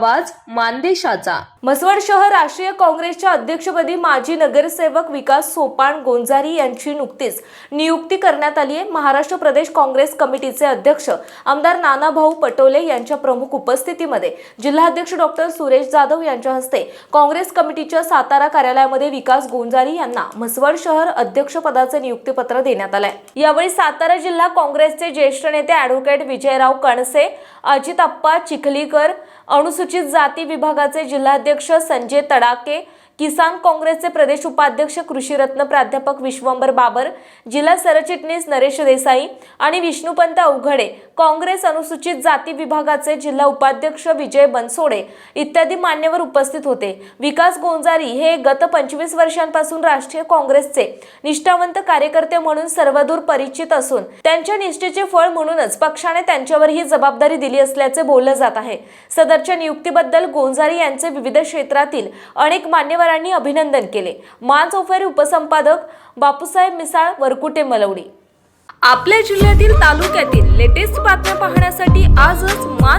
आवाज मानदेशाचा. म्हसवड शहर राष्ट्रीय काँग्रेसच्या अध्यक्षपदी माजी नगरसेवक विकास सोपान गोंजारी यांची नुकतीच नियुक्ती करण्यात आली आहे. महाराष्ट्र प्रदेश काँग्रेस कमिटीचे अध्यक्ष आमदार नानाभाऊ पटोले यांच्या प्रमुख उपस्थितीमध्ये जिल्हाध्यक्ष डॉक्टर सुरेश जाधव यांच्या हस्ते काँग्रेस कमिटीच्या सातारा कार्यालयामध्ये विकास गोंजारी यांना म्हसवड शहर अध्यक्षपदाचे नियुक्तीपत्र देण्यात आलंय. यावेळी सातारा जिल्हा काँग्रेसचे ज्येष्ठ नेते ॲडव्होकेट विजयराव कणसे अजित अप्पा चिखलीकर अनुसूचित जाती विभागाचे जिल्हाध्यक्ष संजय तडाके किसान काँग्रेसचे प्रदेश उपाध्यक्ष कृषीरत्न प्राध्यापक विश्वंबर बाबर जिल्हा सरचिटणीस नरेश देसाई आणि विष्णुपंत अवघडे काँग्रेस अनुसूचित जाती विभागाचे जिल्हा उपाध्यक्ष विजय बनसोडे इत्यादी मान्यवर उपस्थित होते. विकास गोंजारी हे गत पंचवीस वर्षांपासून राष्ट्रीय काँग्रेसचे निष्ठावंत कार्यकर्ते म्हणून सर्वदूर परिचित असून त्यांच्या निष्ठेचे फळ म्हणूनच पक्षाने त्यांच्यावर ही जबाबदारी दिली असल्याचे बोललं जात आहे. सदरच्या नियुक्तीबद्दल गोंजारी यांचे विविध क्षेत्रातील अनेक मान्यवरांनी अभिनंदन केले. मान चौफेर उपसंपादक बापूसाहेब मिसाळ वरकुटे मलवडी. आपल्या जिल्ह्यातील तालुक्यातील लेटेस्ट बातम्या पाहण्यासाठी आजच मान